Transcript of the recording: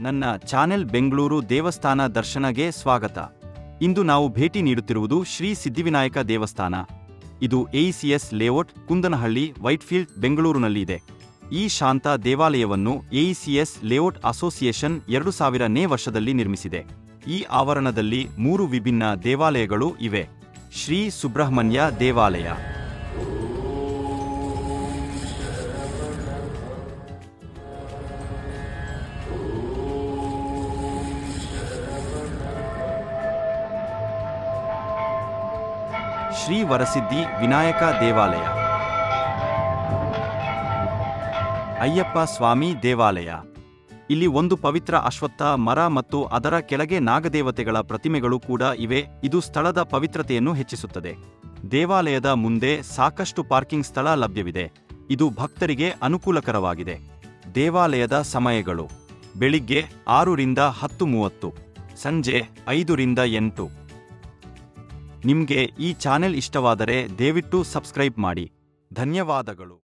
ನನ್ನ ಚಾನೆಲ್ ಬೆಂಗಳೂರು ದೇವಸ್ಥಾನ ದರ್ಶನಗೆ ಸ್ವಾಗತ. ಇಂದು ನಾವು ಭೇಟಿ ನೀಡುತ್ತಿರುವುದು ಶ್ರೀ ಸಿದ್ಧಿವಿನಾಯಕ ದೇವಸ್ಥಾನ. ಇದು ಎಇಸಿಎಸ್ ಲೇಔಟ್, ಕುಂದನಹಳ್ಳಿ, ವೈಟ್ಫೀಲ್ಡ್ ಬೆಂಗಳೂರಿನಲ್ಲಿ ಇದೆ ಈ ಶಾಂತ ದೇವಾಲಯವನ್ನು ಎಇಸಿಎಸ್ ಲೇಔಟ್ ಅಸೋಸಿಯೇಷನ್ ಎರಡು ಸಾವಿರನೇ ವರ್ಷದಲ್ಲಿ ನಿರ್ಮಿಸಿದೆ. ಈ ಆವರಣದಲ್ಲಿ ಮೂರು ವಿಭಿನ್ನ ದೇವಾಲಯಗಳು ಇವೆ. ಶ್ರೀ ಸುಬ್ರಹ್ಮಣ್ಯ ದೇವಾಲಯ. ಶ್ರೀ ವರಸಿದ್ಧಿ ವಿನಾಯಕ ದೇವಾಲಯ. ಅಯ್ಯಪ್ಪ ಸ್ವಾಮಿ ದೇವಾಲಯ. ಇಲ್ಲಿ ಒಂದು ಪವಿತ್ರ ಅಶ್ವತ್ಥ, ಮರ ಮತ್ತು ಅದರ ಕೆಳಗೆ ನಾಗದೇವತೆಗಳ ಪ್ರತಿಮೆಗಳು ಕೂಡ ಇವೆ. ಇದು ಸ್ಥಳದ ಪವಿತ್ರತೆಯನ್ನು ಹೆಚ್ಚಿಸುತ್ತದೆ. ದೇವಾಲಯದ ಮುಂದೆ ಸಾಕಷ್ಟು ಪಾರ್ಕಿಂಗ್ ಸ್ಥಳ ಲಭ್ಯವಿದೆ. ಇದು ಭಕ್ತರಿಗೆ ಅನುಕೂಲಕರವಾಗಿದೆ. ದೇವಾಲಯದ ಸಮಯಗಳು. ಬೆಳಿಗ್ಗೆ ಆರರಿಂದ ಹತ್ತು ಮೂವತ್ತು. ಸಂಜೆ ಐದರಿಂದ ಎಂಟು. ನಿಮ್ಗೆ ಈ ಚಾನೆಲ್ ಇಷ್ಟವಾದರೆ ದಯವಿಟ್ಟು ಸಬ್ಸ್ಕ್ರೈಬ್ ಮಾಡಿ. ಧನ್ಯವಾದಗಳು.